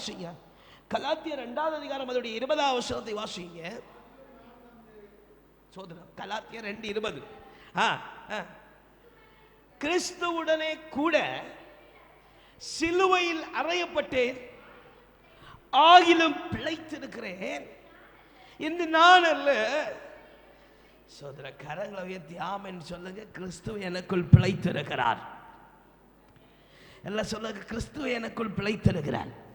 வாசிங்க. கலாத்திய ரெண்டாவது அதிகாரம் அதோடைய இருபதாவது வசனத்தை வாசிங்க. சோதனம். கலாத்திய ரெண்டு இருபது. ஆ உடனே கிறிஸ்துவுடனே கூட சிலுவையில் அறையப்பட்டேன். ஆகிலும் பிழைத்திருக்கிறேன். இந்த நான் அல்ல. சோதர கரங்களை உயர்த்தி ஆமென்னு சொல்லுங்க. கிறிஸ்துவ எனக்குள் பிழைத்திருக்கிறார். எல்லாம் சொல்லுங்க கிறிஸ்துவ எனக்குள் பிழைத்திருக்கிறார்.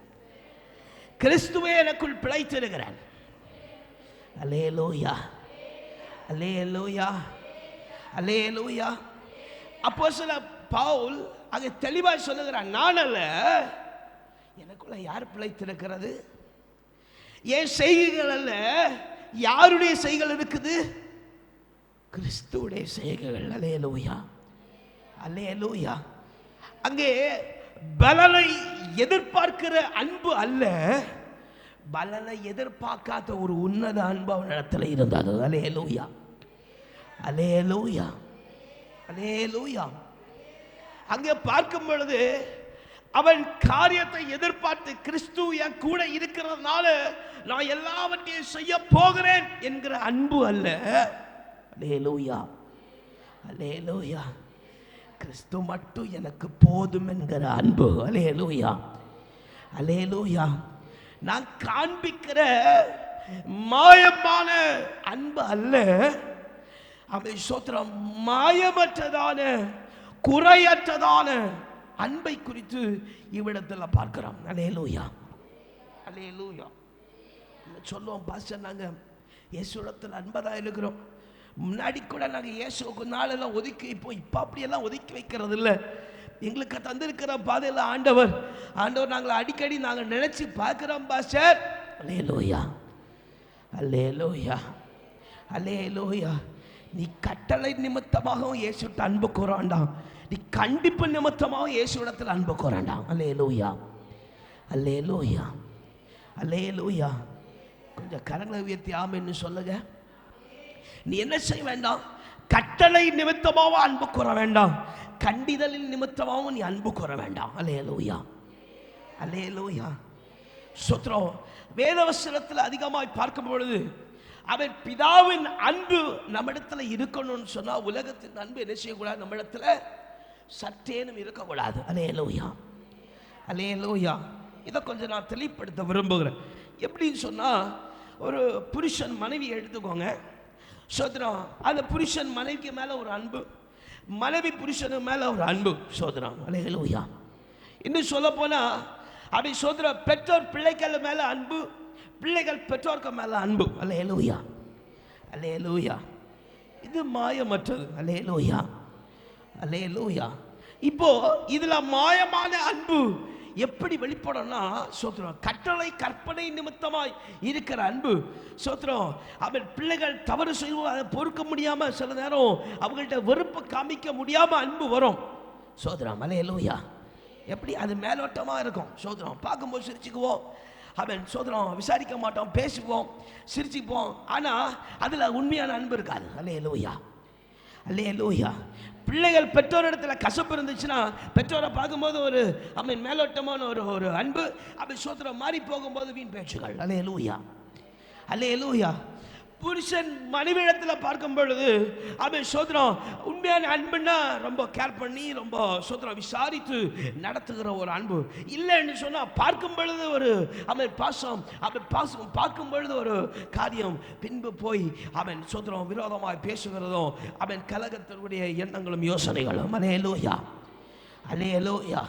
கிறிஸ்துவே எனக்குள் பிழைத்திருக்கிறார் அலேலூயா அலே லோயா அப்போ சில பவுல் அங்கே தெளிவாக சொல்லுகிறான் நான் அல்ல எனக்குள்ள யார் பிழைத்திருக்கிறது? என் செய்கைகள் அல்ல யாருடைய செய்கள் இருக்குது? கிறிஸ்துவுடைய செய்கைகள். அலே லோயா அலே லூயா அங்கே பலனை எதிர்பார்க்கிற அன்பு அல்ல. பலனை எதிர்பார்க்காத ஒரு உன்னத அன்பு அவனிடத்தில் இருந்தது அலேலூயா அலே லூயா அங்கே பார்க்கும் பொழுது அவன் காரியத்தை எதிர்பார்த்து கிறிஸ்து என் கூட இருக்கிறதுனால நான் எல்லாவற்றையும் செய்ய போகிறேன் என்கிற அன்பு அல்ல. அலே லூயா அலே லூயா கிறிஸ்து மட்டும் எனக்கு போதும் என்கிற அன்பு. அலேலூயா அலேலூயா நான் காண்பிக்கிற மாயமான அன்பு அல்ல. அவன் சோத்திரம் மாயமற்றதான குறையற்றதான அன்பை குறித்து இவ்விடத்தில் பார்க்கிறோம். அலேலூயா அலேலூயா சொல்லுவோம் பாஸ்டர் நாங்கள் இயேசுடத்தில் அன்பதாக இருக்கிறோம். முன்னாடி கூட நாங்கள் இயேசுக்கு நாளெல்லாம் ஒதுக்கி இப்போ இப்போ அப்படியெல்லாம் ஒதுக்கி வைக்கிறது இல்லை. எங்களுக்கு தந்திருக்கிற பாதையில் ஆண்டவர் ஆண்டவர் நாங்கள் அடிக்கடி நாங்கள் நினச்சி பார்க்குறோம் பாஸ்டர். லோய்யா அல்லே லோய்யா நீ கட்டளை நிமித்தமாகவும் இயேசுட்ட அன்பு கூறாண்டாம் நீ கண்டிப்பு நிமித்தமாகவும் இயேசுடத்தில் அன்பு கூறாண்டாம் அல்லேலூயா அல்லே லோயா கொஞ்சம் கரங்களை உயர்த்தி ஆமைன்னு சொல்லுங்கள் நீ என்ன செய்ய வேண்டாம்? கட்டளை நிமித்தமாகவும் அன்பு கூற வேண்டாம். கண்டிதலின் நிமித்தமாகவும் நீ அன்பு கூற வேண்டாம். அல்லேலூயா. அல்லேலூயா. சுத்ரம் வேதவசனத்தில் அதிகமாய் பார்க்கும் பொழுது அவன் பிதாவின் அன்பு நம்மிடத்தில் இருக்கணும்னு சொன்னால் உலகத்தின் அன்பு என்ன செய்யக்கூடாது? நம்மிடத்தில் சற்றேனும் இருக்கக்கூடாது. அலே லோயா அலே லோயா இதை கொஞ்சம் நான் தெளிப்படுத்த விரும்புகிறேன். எப்படின்னு சொன்னால் ஒரு புருஷன் மனைவி எடுத்துக்கோங்க. சோதரம் அந்த புருஷன் மனைவிக்கு மேலே ஒரு அன்பு மனைவி புருஷனுக்கு மேலே ஒரு அன்பு சோதரம் அலே லோயா இன்னும் சொல்ல போனால் அப்படி சோதர பெற்றோர் பிள்ளைகள் மேலே அன்பு பிள்ளைகள் பெற்றோருக்கு மேலே அன்பு. அல்ல லூயா அல்லே லூயா இது மாயமற்றது. அல்லே லூயா அல்லே லூயா இப்போ இதில் மாயமான அன்பு எப்படி வெளிப்படும்னா சோத்திரம் கட்டளை கற்பனை நிமித்தமாய் இருக்கிற அன்பு. சோத்திரம் அவன் பிள்ளைகள் தவறு செய்வோம் அதை பொறுக்க முடியாமல் சில நேரம் அவங்கள்ட்ட வெறுப்பு காமிக்க முடியாம அன்பு வரும். சோதரம் அலையலூயா எப்படி? அது மேலோட்டமாக இருக்கும். சோதரம் பார்க்கும்போது சிரிச்சுக்குவோம். அவன் சோதரம் விசாரிக்க மாட்டோம் பேசுவோம் சிரிச்சுப்போம். ஆனால் அதில் உண்மையான அன்பு இருக்காது. அல்லே அல்லே லூயா பிள்ளைகள் பெற்றோரிடத்துல கசப்பு இருந்துச்சுன்னா பெற்றோரை பார்க்கும்போது ஒரு அப்படி மேலோட்டமான ஒரு ஒரு அன்பு அப்படி சோத்திரம் மாறி போகும்போது வீண் பேச்சுகள். அல்லே லூயா அல்லே லூயா புருஷன் மனைவிடத்தில் பார்க்கும் பொழுது அவன் சோதனம் உண்மையான அன்புன்னா ரொம்ப கேர் பண்ணி ரொம்ப சோதனம் விசாரித்து நடத்துகிற ஒரு அன்பு. இல்லைன்னு சொன்னால் பார்க்கும் பொழுது ஒரு அவன் பாசம் அவன் பாசம் பார்க்கும் பொழுது ஒரு காரியம். பின்பு போய் அவன் சோதனம் விரோதமாக பேசுகிறதும் அவன் கலகத்தினுடைய எண்ணங்களும் யோசனைகளும். அலே லோயா அலே லோயா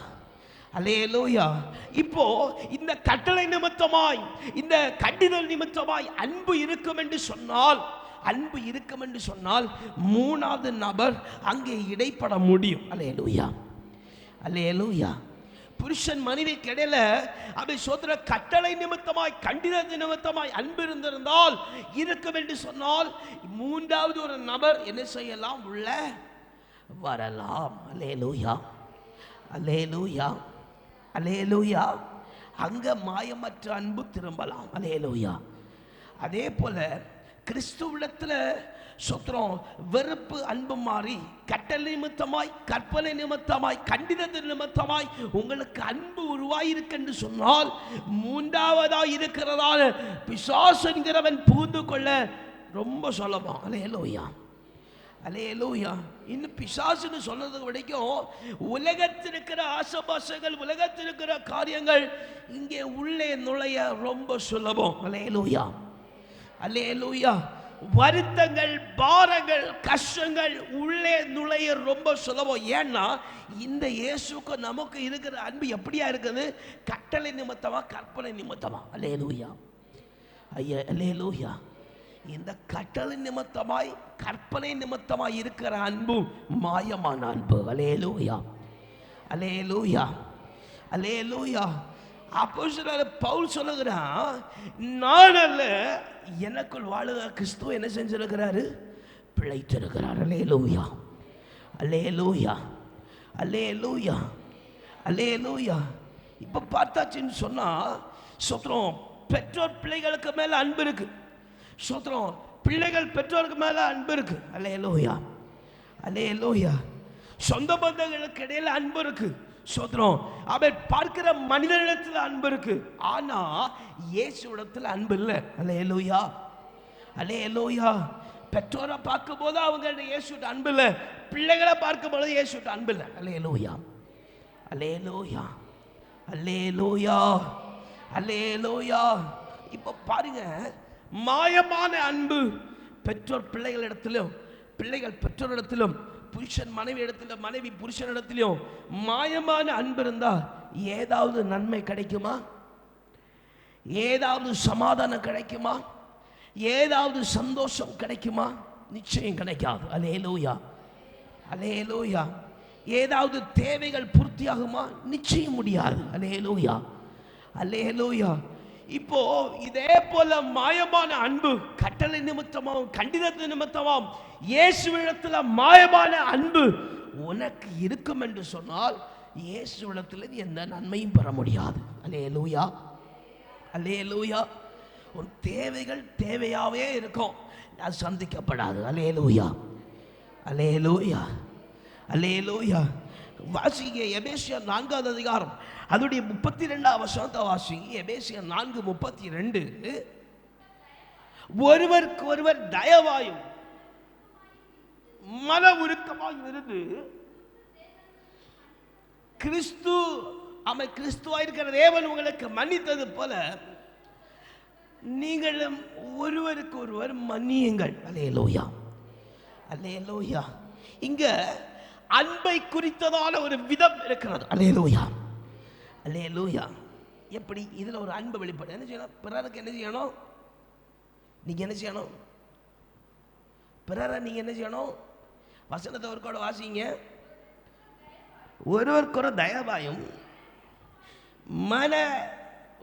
அலேலூயா இப்போ இந்த கட்டளை நிமித்தமாய் இந்த கண்டிதல் நிமித்தமாய் அன்பு இருக்கும் என்று சொன்னால் அன்பு இருக்கும் என்று சொன்னால் மூணாவது நபர் அங்கே இடைப்பட முடியும். அலேலூயா அலேலூயா புருஷன் மனைவிக்கு இடையில அவை சோதர கட்டளை நிமித்தமாய் கண்டித நிமித்தமாய் அன்பு இருந்திருந்தால் இருக்கும் என்று சொன்னால் மூன்றாவது ஒரு நபர் என்ன செய்யலாம்? உள்ள வரலாம். Hallelujah hallelujah hallelujah. அங்கே மாயமற்ற அன்பு திரும்பலாம். அலேலூயா. அதே போல் கிறிஸ்துவிடத்துல சுத்திரம் வெறுப்பு அன்பு மாறி கட்டளை நிமித்தமாய் கற்பனை நிமித்தமாய் கண்டித நிமித்தமாய் உங்களுக்கு அன்பு உருவாயிருக்கு என்று சொன்னால் மூன்றாவதாக இருக்கிறதால் பிசாசு என்கிறவன் புகுந்து கொள்ள ரொம்ப சுலபம். அலையலோயா அலையலூயா இன்னும் பிசாசுன்னு சொன்னது வரைக்கும் உலகத்தில் இருக்கிற ஆசபாசங்கள் உலகத்தில் இருக்கிற காரியங்கள் இங்கே உள்ளே நுழைய ரொம்ப சுலபம். அலையலூயா லூயா வருத்தங்கள் பாரங்கள் கஷ்டங்கள் உள்ளே நுழைய ரொம்ப சுலபம். ஏன்னா இந்த இயேசுக்கு நமக்கு இருக்கிற அன்பு எப்படியா இருக்குது? கட்டளை நிமித்தமா கற்பனை நிமித்தமா. அலையலூயா ஐயா அலையலூயா இந்த கட்டளை நிமித்தமாய் கற்பனை நிமித்தமாய் இருக்கிற அன்பு மாயமான அன்பு. அலேலூயா அலேலூயா அலேலூயா அப்போ பவுல் சொல்லுகிறான் நான் அல்ல எனக்குள் வாழுகிற கிறிஸ்துவ என்ன செஞ்சிருக்கிறாரு? பிழைத்திருக்கிறார். அலேலூயா அலேலூயா அலேலூயா அலேலூயா இப்போ பார்த்தாச்சுன்னு சொன்னால் சொல்கிறோம் பெற்றோர் பிள்ளைகளுக்கு மேலே அன்பு இருக்குது சோத்திரம். பிள்ளைகள் பெற்றோருக்கு மேலே அன்பு இருக்குது அல்லையே லோயா அல்லையே லோயா சொந்த பந்தங்களுக்கு இடையில அன்பு இருக்குது சோத்திரம். அவர் பார்க்கிற மனிதனிடத்தில் அன்பு இருக்கு. ஆனா இயேசு இடத்துல அன்பு இல்லை. அல்லேலூயா. அல்லேலூயா. பெற்றோரை பார்க்கும் போது அவங்க இயேசுட்டு அன்பு இல்லை. பிள்ளைகளை பார்க்கும் போது அன்பு இல்லை. அல்லேலூயா. அல்லேலூயா. அல்லேலூயா. அல்லேலூயா. இப்போ பாருங்க. மாயமான அன்பு. பெற்றோர் பிள்ளைகளிடத்திலும் பிள்ளைகள் பெற்றோரிடத்திலும் புருஷன் மனைவி இடத்துல மனைவி புருஷனிடத்திலும் மாயமான அன்பு இருந்தால் ஏதாவது நன்மை கிடைக்குமா? ஏதாவது சமாதானம் கிடைக்குமா? ஏதாவது சந்தோஷம் கிடைக்குமா? நிச்சயம் கிடைக்காது. அலேலூயா. அலேலூயா. ஏதாவது தேவைகள் பூர்த்தியாகுமா? நிச்சயம் முடியாது. அலேலூயா. அலேலூயா. இப்போ இதே போல மாயமான அன்பு கட்டளை நிமித்தமாகவும் கண்டிதத்து நிமித்தமாகவும் இயேசுவிடத்தில் மாயமான அன்பு உனக்கு இருக்கும் என்று சொன்னால் இயேசுவிடத்தில் எந்த நன்மையும் பெற முடியாது. அலைய லூயா அலே அல்லேலூயா. உன் தேவைகள் தேவையாகவே இருக்கும். அது சந்திக்கப்படாது. அல்லேலூயா. அலே அல்லேலூயா. வாசிக்க எபேசியா நான்காவது அதிகாரம். அதோடைய முப்பத்தி ரெண்டாம் வசனத்தை வாசிங்க எபேசியா நான்கு முப்பத்தி ரெண்டு ஒருவருக்கு ஒருவர் தயவாயும் மன உருக்கமாக இருந்து கிறிஸ்து அவன் கிறிஸ்துவா இருக்கிற தேவன் உங்களுக்கு மன்னித்தது போல நீங்களும் ஒருவருக்கு ஒருவர் மன்னியுங்கள். அல்லே லோயா அல்லே லோயா இங்க அன்பை குறித்ததான ஒரு விதம் இருக்கிறது. அல்லே லோயா அல்லே லூயா எப்படி? இதில் ஒரு அன்பு வெளிப்படும் என்ன செய்யணும்? பிறருக்கு என்ன செய்யணும்? நீங்க என்ன செய்யணும்? பிறரை நீங்க என்ன செய்யணும்? வசனத்தை ஒரு கூட வாசிங்க. ஒருவருக்கொரு தயவாயும் மன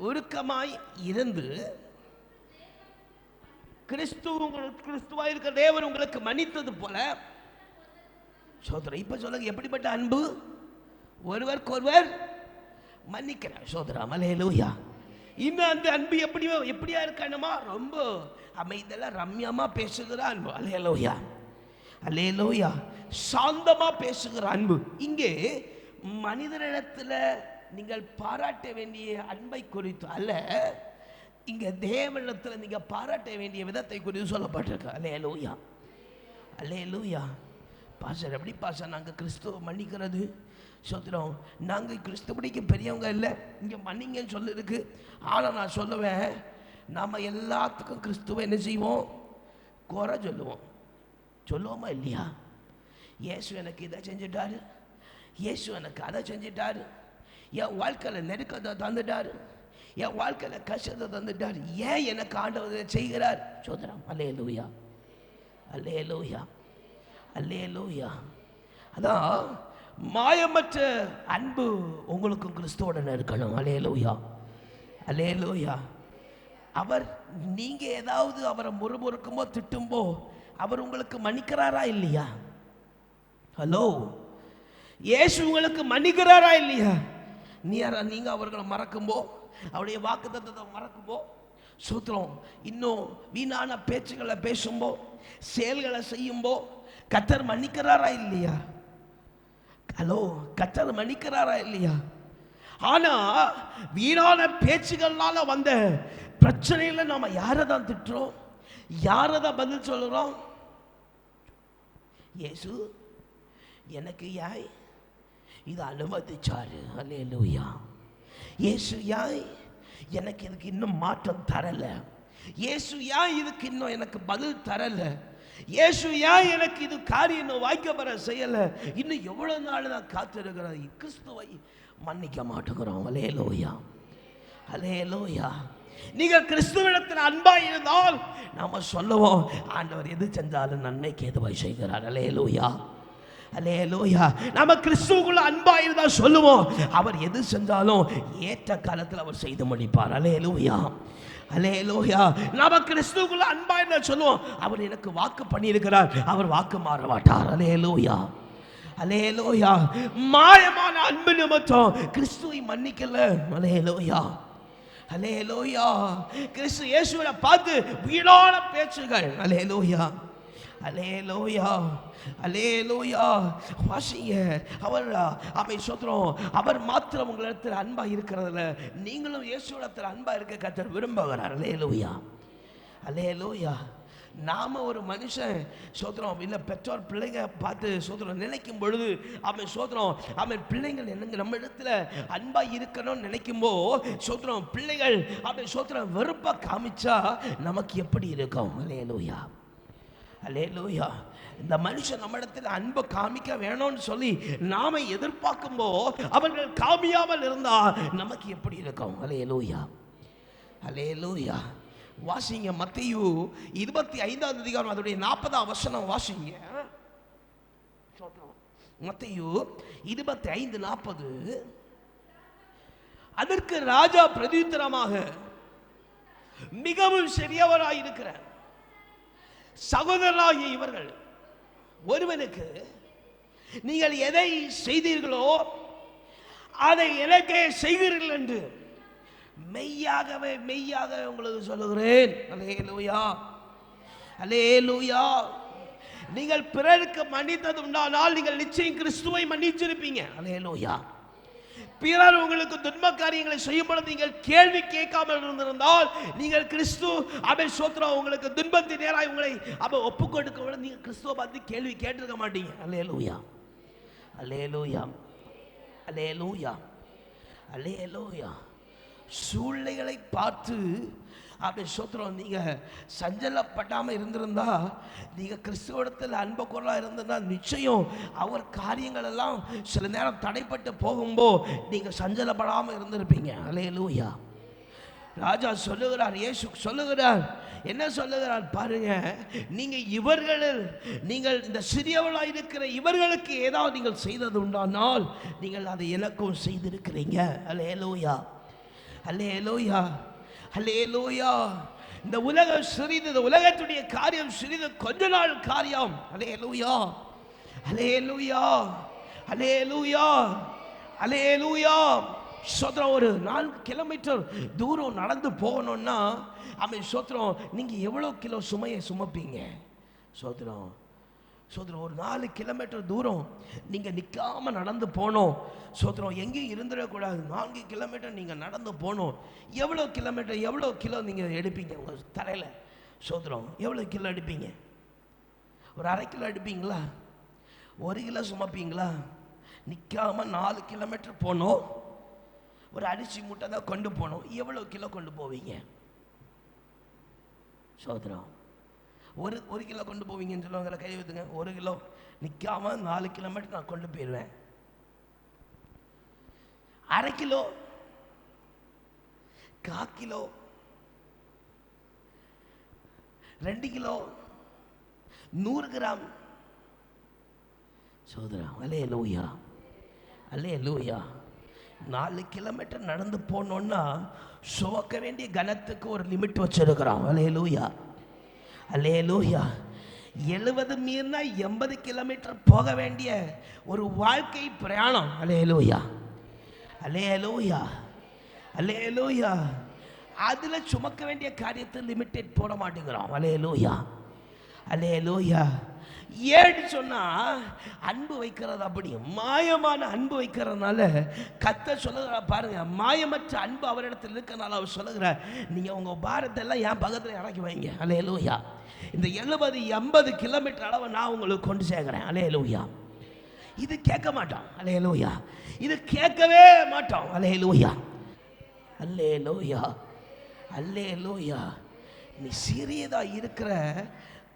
உருக்கமாய் இருந்து கிறிஸ்து உங்களுக்கு கிறிஸ்துவா இருக்கிற தேவர் உங்களுக்கு மன்னித்தது போல சோதரா இப்ப சொல்லுங்க எப்படிப்பட்ட அன்பு? ஒருவருக்கொருவர் மன்னிக்கிறேன் சோதரா மலையலூயா இன்னும் அந்த அன்பு எப்படி எப்படியா இருக்கணுமா ரொம்ப அமைதெல்லாம் ரம்யமாக பேசுகிற அன்பு. அலையலோயா அலையலோயா சாந்தமாக பேசுகிற அன்பு. இங்கே மனிதரிடத்தில் நீங்கள் பாராட்ட வேண்டிய அன்பை குறித்து அல்ல இங்கே தேவனிடத்தில் நீங்கள் பாராட்ட வேண்டிய விதத்தை குறித்து சொல்லப்பட்டிருக்கு. அலையலூயா அலையலூயா பாசர் எப்படி பாசர் நாங்கள் கிறிஸ்துவ மன்னிக்கிறது? சொல்கிறோம் நாங்கள் கிறிஸ்துபடிக்கு பெரியவங்க இல்லை. இங்கே மன்னிங்கன்னு சொல்லிருக்கு. ஆனால் நான் சொல்லுவேன் நம்ம எல்லாத்துக்கும் கிறிஸ்துவ என்ன செய்வோம்? குறை சொல்லுவோம். சொல்லுவோமா இல்லையா? இயேசு எனக்கு இதை செஞ்சிட்டாரு. இயேசு எனக்கு அதை செஞ்சிட்டாரு. என் வாழ்க்கையில் நெருக்கத்தை தந்துட்டாரு. என் வாழ்க்கையில் கஷ்டத்தை தந்துட்டார். ஏன் எனக்கு ஆண்டவர் செய்கிறார்? சோதரம் அல்லே லூயா அல்லே லூயா அல்லே லூயா அதான் மாயமற்ற அன்பு உங்களுக்கும் கிறிஸ்துவோட இருக்கணும். அலே லோயா அலே லோயா அவர் நீங்கள் ஏதாவது அவரை முறுமுறுக்குமோ திட்டும்போ அவர் உங்களுக்கு மன்னிக்கிறாரா இல்லையா? ஹலோ ஏசு உங்களுக்கு மன்னிக்கிறாரா இல்லையா? நீ நீங்கள் அவர்களை மறக்கும்போ அவருடைய வாக்கு தத்தத்தை மறக்கும்போ சூத்திரம் இன்னும் வீணான பேச்சுகளை பேசும்போ செயல்களை செய்யும்போ கத்தர் மன்னிக்கிறாரா இல்லையா? ஹலோ கத்தர் மன்னிக்கிறாரா இல்லையா? ஆனா வீணான பேச்சுகள்னால வந்த பிரச்சனையில் நாம் யாரை தான் திட்டுறோம்? யாரை தான் பதில் சொல்லுறோம் இயேசு எனக்கு யாய்? இது அனுமதிச்சாரு. அல்லேலூயா இயேசு யாய்? எனக்கு இதுக்கு இன்னும் மாற்றம் தரலை. இயேசு யாய் இதுக்கு இன்னும் எனக்கு பதில் தரலை. இயேசு ஏன் எனக்கு இது காரியம் இன்னும் வாய்க்கப்பெற செய்யலை? இன்னும் எவ்வளவு நாள் நான் காத்திருக்கிறேன்? கிறிஸ்துவை மன்னிக்க மாட்டேங்கிறோம். அலே லோயா அலே லோயா நீங்கள் கிறிஸ்துவிடத்தில் அன்பா இருந்தால் நாம சொல்லுவோம் ஆண்டவர் எது செஞ்சாலும் நன்மைக்கு எதுவாய் செய்கிறார். அலே லோயா நம்ம கிறிஸ்துவுக்குள்ள அன்பா இருந்தா சொல்லுவோம் அவர் எது செஞ்சாலும் ஏற்ற காலத்தில் அவர் செய்து முடிப்பார். அலே லோயா நாம கிறிஸ்துக்குள்ள அன்பா என்ன சொல்லுவோம்? அவர் எனக்கு வாக்கு பண்ணியிருக்கிறார். அவர் வாக்கு மாற மாட்டார். அலேலோயா. அலேலோயா. மாயமான அன்பு நிமித்தம் கிறிஸ்துவை மன்னிக்கல. அலேலோயா. அலேலோயா. கிறிஸ்து இயேசுவை பார்த்து உயிரான பேச்சுகள். அலேலோயா. அலேலோயா அலேலோயா வாஷிங்க அவர் அவை சொல்கிறோம் அவர் மாத்திரம் உங்களிடத்தில் அன்பாக இருக்கிறதுல நீங்களும் இயேசுடத்தில் அன்பாக இருக்க கத்தர் விரும்புகிறார் அலேலோயா அலேலோயா நாம் ஒரு மனுஷன் சோத்திரம் இல்லை பெற்றோர் பிள்ளைங்க பார்த்து சோத்திரம் நினைக்கும் பொழுது அவன் சோத்திரம் அவன் பிள்ளைங்கள் என்னங்க நம்ம இடத்துல அன்பாக இருக்கணும்னு நினைக்கும்போ சோத்திரம் பிள்ளைகள் அவன் சோத்திரம் வெறுப்பாக காமிச்சா நமக்கு எப்படி இருக்கும்? அலேலூயா அலே லூயா இந்த மனுஷன் நம்ம அன்பை காமிக்க வேணும்னு சொல்லி நாம எதிர்பார்க்கும்போ அவர்கள் காமியாமல் இருந்தா நமக்கு எப்படி இருக்கும்? அலே லூயா அலே லூயா வாசிங்க மத்தையு இருபத்தி ஐந்தாவது அதிகாரம் அதோடைய நாற்பதாம் வசனம் வாசிங்க. மத்தையு இருபத்தி ஐந்து நாற்பது. அதற்கு ராஜா பிரதியுத்தரமாக மிகவும் சிறியவராய் இருக்கிறார் சகோதரராகிய இவர்கள் ஒருவனுக்கு நீங்கள் எதை செய்தீர்களோ அதை எனக்கே செய்கிறீர்கள் என்று மெய்யாகவே மெய்யாகவே உங்களுக்கு சொல்லுகிறேன். அலே லூயா அலே லூயா நீங்கள் பிறருக்கு மன்னித்தது உண்டானால் நீங்கள் நிச்சயம் கிறிஸ்துவை மன்னிச்சிருப்பீங்க. அலே லூயா பிறர் உங்களுக்கு துன்ப காரியங்களை செய்யும் பொழுது நீங்கள் கேள்வி கேட்காமல் இருந்திருந்தால் நீங்கள் கிறிஸ்து அவை சோத்திரம் உங்களுக்கு துன்பத்தின் நேராக உங்களை அப்போ ஒப்பு கொடுக்க விட நீங்கள் கிறிஸ்துவ பார்த்து கேள்வி கேட்டிருக்க மாட்டீங்க. அல்லே லூயா அல்லே லூயா அல்லே லூயா அல்லே லூயா சூழ்நிலைகளை பார்த்து அப்படி சோத்திரம் நீங்கள் சஞ்சலப்படாமல் இருந்திருந்தா நீங்கள் கிறிஸ்துவத்தில் அன்பு குரலாக இருந்திருந்தா நிச்சயம் அவர் காரியங்கள் எல்லாம் சில நேரம் தடைப்பட்டு போகும்போது நீங்கள் சஞ்சலப்படாமல் இருந்திருப்பீங்க. அலையலூயா ராஜா சொல்லுகிறார் இயேசு சொல்லுகிறார் என்ன சொல்லுகிறார் பாருங்க நீங்க இவர்களில் நீங்கள் இந்த சிறியவளாக இருக்கிற இவர்களுக்கு ஏதாவது நீங்கள் செய்தது உண்டானால் நீங்கள் அதை எனக்கும் செய்திருக்கிறீங்க. அலேலூயா ஹலே லோயா இந்த உலகம் சிறிது இந்த உலகத்துடைய காரியம் சிறிது கொஞ்ச நாள் காரியம். ஹலே லூயா ஹலே லூயா ஹலே லூயா ஹலே லூயா சோத்திரம் ஒரு நான்கு கிலோமீட்டர் தூரம் நடந்து போகணும்னா அவன் சோத்திரம் நீங்கள் எவ்வளோ கிலோ சுமையை சுமப்பீங்க? சோத்திரம் சோதரம் ஒரு நாலு கிலோமீட்டர் தூரம் நீங்கள் நிற்காமல் நடந்து போனோம் சோதரம் எங்கேயும் இருந்துடக்கூடாது. நான்கு கிலோமீட்டர் நீங்கள் நடந்து போகணும். எவ்வளோ கிலோமீட்டர் எவ்வளோ கிலோ நீங்கள் எடுப்பீங்க? உங்கள் தலையில் சோதரம் எவ்வளோ கிலோ எடுப்பீங்க? ஒரு அரை கிலோ எடுப்பீங்களா? ஒரு கிலோ சுமப்பீங்களா? நிற்காமல் நாலு கிலோமீட்டர் போனோம் ஒரு அரிசி மூட்டை தான் கொண்டு போனோம் எவ்வளோ கிலோ கொண்டு போவீங்க? சோதரம் ஒரு ஒரு கிலோ கொண்டு போவீங்கன்னு சொல்லுவாங்க கை வைத்துங்க. ஒரு கிலோ. நிற்காம நாலு கிலோமீட்டர் நான் கொண்டு போயிடுவேன். அரை கிலோ. கா கிலோ. ரெண்டு கிலோ. நூறு கிராம். சோதரா அலே லூயா அலே லூயா நாலு கிலோமீட்டர் நடந்து போனோன்னா சுவக்க வேண்டிய கனத்துக்கு ஒரு லிமிட் வச்சிருக்கிறோம். அலே லூயா அலே லூயா எழுபது மீறினா எண்பது கிலோமீட்டர் போக வேண்டிய ஒரு வாழ்க்கை பிரயாணம். அலே லூயா அலே லூயா அலே லூயா அதில் சுமக்க வேண்டிய காரியத்தை லிமிட்டெட் போட மாட்டேங்கிறோம் அலே லூயா அலே லூயா ஏன்னு சொன்னால் அன்பு வைக்கிறது அப்படி மாயமான அன்பு வைக்கிறதுனால கத்த சொல்லுகிற பாருங்க மாயமற்ற அன்பு அவரிடத்தில் இருக்கிறனால அவர் சொல்லுகிறார் நீங்கள் உங்கள் பாரத்தை எல்லாம் என் பக்கத்தில் இறக்கி வைங்க. அலே லூயா இந்த எழுபது எண்பது கிலோமீட்டர் அளவை நான் உங்களுக்கு கொண்டு சேர்க்குறேன். அலே லூயா இது கேட்க மாட்டோம். அலே லூயா இது கேட்கவே மாட்டோம். அலே லூயா அல்லே லோயா அல்லே லோயா நீ சிறியதா இருக்கிற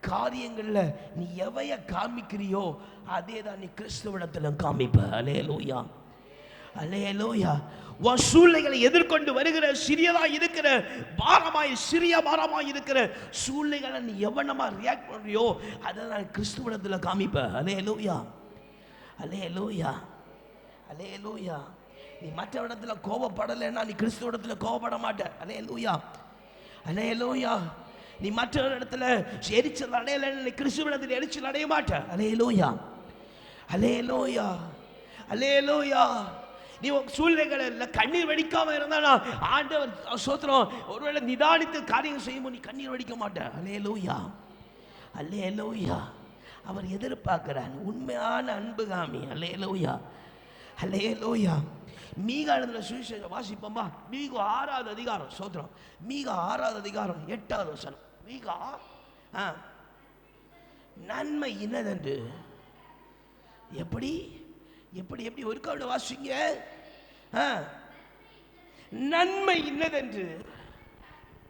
காரியங்களில் நீ எவைய காமிக்கிறியோ அதே தான் நீ கிறிஸ்துவனத்தில் காமிப்ப. அலே லோயா அலே லோயா உன் சூழ்நிலைகளை எதிர்கொண்டு வருகிற சிறியதா இருக்கிற பாரமாய் சிறிய பாரமாய் இருக்கிற சூழ்நிலைகளை நீ எவனமா ரியாக்ட் பண்றியோ அதை நான் கிறிஸ்துவனத்தில் காமிப்ப. அலே லோயா அலே லோயா அலே லூயா நீ மற்ற இடத்துல கோபப்படலைன்னா நீ கிறிஸ்துவ இடத்துல கோபப்பட மாட்டேன் அலே லூயா அலே லூயா நீ மற்ற இடத்துல எரிச்சல் அடையலைன்னு நீ கிறிஸ்துவ இடத்துல எரிச்சல் அடைய மாட்ட அலே லூயா அலே லூயா அலே லூயா நீ உன் சூழ்நிலைகளில் கண்ணீர் வெடிக்காம இருந்தானா? ஆண்டவர் சோத்திரம் ஒருவேளை நிதானித்து காரியம் செய்யும்போது நீ கண்ணீர் வெடிக்க மாட்ட அலே லூயா அல்லே லூயா அவர் எதிர்பார்க்கிறார் உண்மையான அன்பு காமி. அல்லே லூயா அல்லே லூயா மீகா எழுதுன சுவிசேஷம் வாசிப்போமா? மீகா ஆறாவது அதிகாரம் சோத்திரம். மீகா ஆறாவது அதிகாரம் எட்டாவது வசனம். வீகா ஆ நன்மை இன்னதென்று. எப்படி? எப்படி எப்படி ஒரு கவுட வாசிங்க. ஆ நன்மை இன்னதென்று.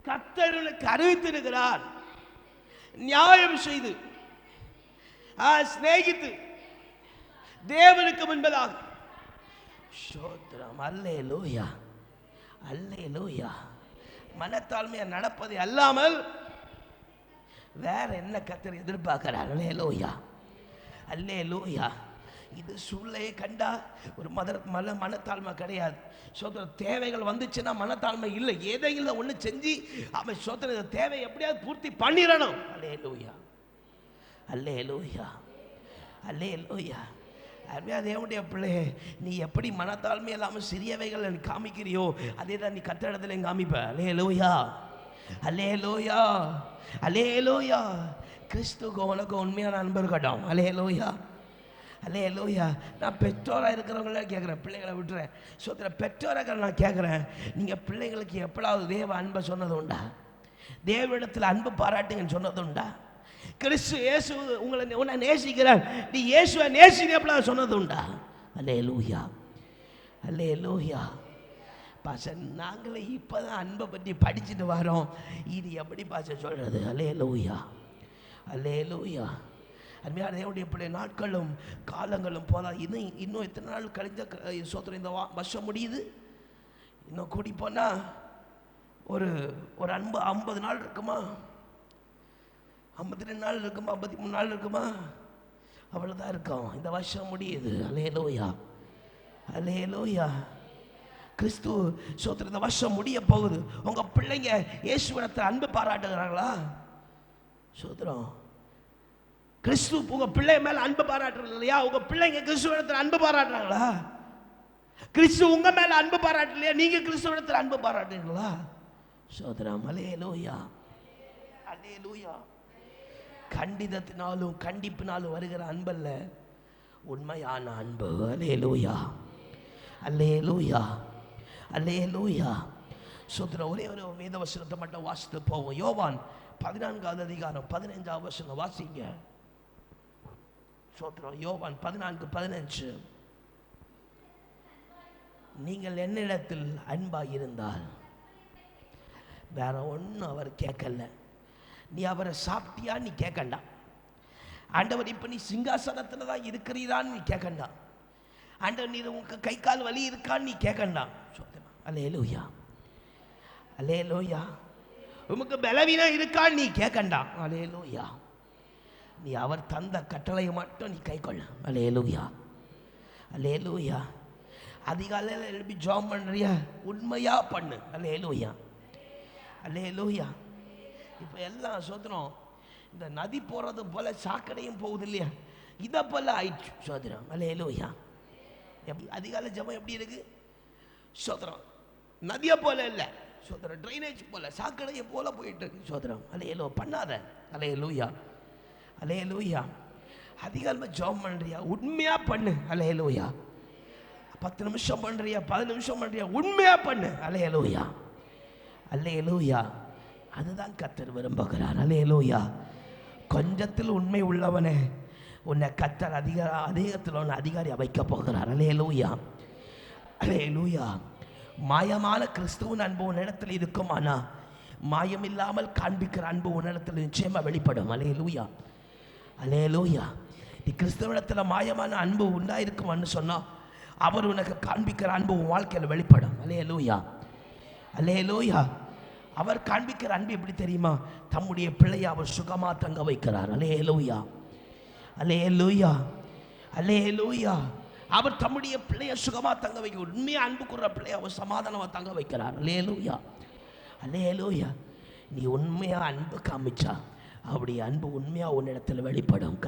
கத்தர்களுக்கு அறிவித்திருக்கிறார். நியாயம் செய்து சிநேகித்து தேவனுக்கு முன்பதாக சோத்திரம் அல்லே லோயா அல்லே லோயா மனத்தாழ்மையாக நடப்பது அல்லாமல் வேற என்ன கத்தர் எதிர்பார்க்கிறார் அல்லே லோயா அல்லே லோயா இது சூழ்நிலையை கண்டா ஒரு மத மன மனத்தாழ்மை கிடையாது. சோத்திர தேவைகள் வந்துச்சுன்னா மனத்தாழ்மை இல்லை. ஏதையும் ஒன்று செஞ்சு அவன் சோத்திர தேவை எப்படியாவது பூர்த்தி பண்ணிடணும். அல்லே லோயா அல்லே லோயா அல்லே லோயா அருமையா தேவனுடைய பிள்ளையே நீ எப்படி மனத்தாழ்மை இல்லாமல் சிறியவைகள் நீ காமிக்கிறியோ அதே தான் நீ கத்த இடத்துல காமிப்ப. அல்லே லோயா அலேலோயா அலேலோயா கிறிஸ்துக்கு உனக்கு உண்மையான அன்பு இருக்கட்டும். அலேலோயா லூயா அல்லே நான் பெற்றோராக இருக்கிறவங்கள கேட்குறேன் பிள்ளைகளை விட்டுறேன். சொத்துற பெற்றோராக நான் கேட்குறேன் நீங்கள் பிள்ளைங்களுக்கு எப்படாவது தேவ அன்பை சொன்னது உண்டா? தேவனிடத்தில் அன்பு பாராட்டுங்கன்னு சொன்னது உண்டா? கிறிஸ்து இயேசு உங்களை உன்னை நேசிக்கிறார் நீ இயேசுவை எப்படி சொன்னது உண்டா? அல்லே லூயா அல்லே லூயா பாஷன் நாங்களே இப்போ தான் அன்பை பற்றி படிச்சுட்டு வரோம். இது எப்படி பாச சொல்கிறது அலே லூயா அலே லூயா அருமையான தேவனுடைய பிள்ளை நாட்களும் காலங்களும் போதா இன்னும் இன்னும் எத்தனை நாள் கழிஞ்ச சோத்திரம் இந்த வா- வருஷம் முடியுது? இன்னும் கூடி போனால் ஒரு ஒரு அன்பு ஐம்பது நாள் இருக்குமா? ஐம்பத்தி ரெண்டு நாள் இருக்குமா? ஐம்பத்தி மூணு நாள் இருக்குமா? அவ்வளோதான் இருக்கும். இந்த வருஷம் முடியுது. அலே லோயா அலே லோயா கிறிஸ்து சோத்திர இந்த வருஷம் முடிய போகுது. உங்கள் பிள்ளைங்க இயேசுவிடத்தை அன்பு பாராட்டுகிறாங்களா சோத்திரம். கிறிஸ்து உங்கள் பிள்ளை மேலே அன்பு பாராட்டுறது இல்லையா? உங்கள் பிள்ளைங்க கிறிஸ்துவனத்தில் அன்பு பாராட்டுறாங்களா? கிறிஸ்து உங்கள் மேலே அன்பு பாராட்டலையா நீங்கள் கிறிஸ்துவனத்தில் அன்பு பாராட்டுறீங்களா? சோதரம் அலே லூயா அலே லூயா கண்டிதத்தினாலும் கண்டிப்பினாலும் வருகிற அன்பல்ல உண்மையான அன்பு. அலே லூயா அல்லே லூயா அல்லே லூயா சோதர ஒரே ஒரு வேதவசனத்தை மட்டும் வாசித்து போவோம். யோவான் பதினான்காவது அதிகாரம் பதினைஞ்சாவது வசனம் வாசிங்க. சோத்திரம் யோவான் பதினான்கு பதினஞ்சு. நீங்கள் என்னிடத்தில் அன்பாக இருந்தால் வேற ஒன்றும் அவர் கேட்கல. நீ அவரை சாப்பிட்டியா? நீ கேட்கண்டா ஆண்டவர் இப்போ நீ சிங்காசனத்தில் தான் இருக்கிறீரான்னு நீ கேட்கண்டா ஆண்டவர் நீ உங்க கை கால் வலி இருக்கான்னு நீ கேட்கண்டா சொல்லுமா? அல்லே லோயா அலே லோயா உமக்கு பலவீனம் இருக்கான்னு நீ கேட்கண்டா அலே லோயா நீ அவர் தந்த கட்டளையை மட்டும் நீ கை கொள்ள. அலே லோயா அலே லோயா அதிகாலையில் எழுப்பி ஜாம் பண்ணுறியா உண்மையாக பண்ணு. அலே லோயா அலே லோயா இப்போ எல்லாம் சோதனம் இந்த நதி போகிறது போல சாக்கடையும் போகுது இல்லையா? இதை போல ஆயிடுச்சு சோதனம். அலே லோயா எப்படி அதிகாலை ஜபம் எப்படி இருக்கு? சோதனம் நதியை போல இல்லை. சோதரம் ட்ரைனேஜ் போல சாக்கடையை போல போயிட்டு இருக்கு சோதரம் அலையலோ பண்ணாத. அலைய லூயா அலைய லூயா அதிகாரமாக ஜாப் பண்ணுறியா உண்மையாக பண்ணு. அலைய லூயா பத்து நிமிஷம் பண்ணுறியா பதினஞ்சு நிமிஷம் பண்ணுறியா உண்மையாக பண்ணு. அலைய லூயா அலைய லூயா அதுதான் கத்தர் விரும்புகிறார். அலைய லூயா கொஞ்சத்தில் உண்மை உள்ளவனே. உன்னை கத்தர் அதிக அதிகத்தில் உன்னை அதிகாரி வைக்க போகிறார். அலே லூயா அலே லூயா மாயமான கிறிஸ்துவின் அன்பு உன்னிடத்தில் இருக்குமானா? மாயம் இல்லாமல் காண்பிக்கிற அன்பு உன்னிடத்தில் நிச்சயமாக வெளிப்படும். அலே லூயா அலே லூயா நீ கிறிஸ்துவனத்தில் மாயமான அன்பு உண்டாயிருக்குமான்னு சொன்னால் அவர் உனக்கு காண்பிக்கிற அன்பு உன் வாழ்க்கையில் வெளிப்படும். அலே லூயா அலே லூயா அவர் காண்பிக்கிற அன்பு எப்படி தெரியுமா? தம்முடைய பிள்ளையை அவர் சுகமாக தங்க வைக்கிறார். அலே லூயா அலே லூயா அலே லூயா அவர் தம்முடைய பிள்ளைய சுகமா தங்க வைக்க உண்மையாக அன்பு கூற பிள்ளைய அவர் சமாதானமா தங்க வைக்கிறார். அலே லூயா அலே லூயா நீ உண்மையா அன்பு காமிச்சா அவருடைய அன்பு உண்மையா உன்னிடத்தில் வெளிப்படும்.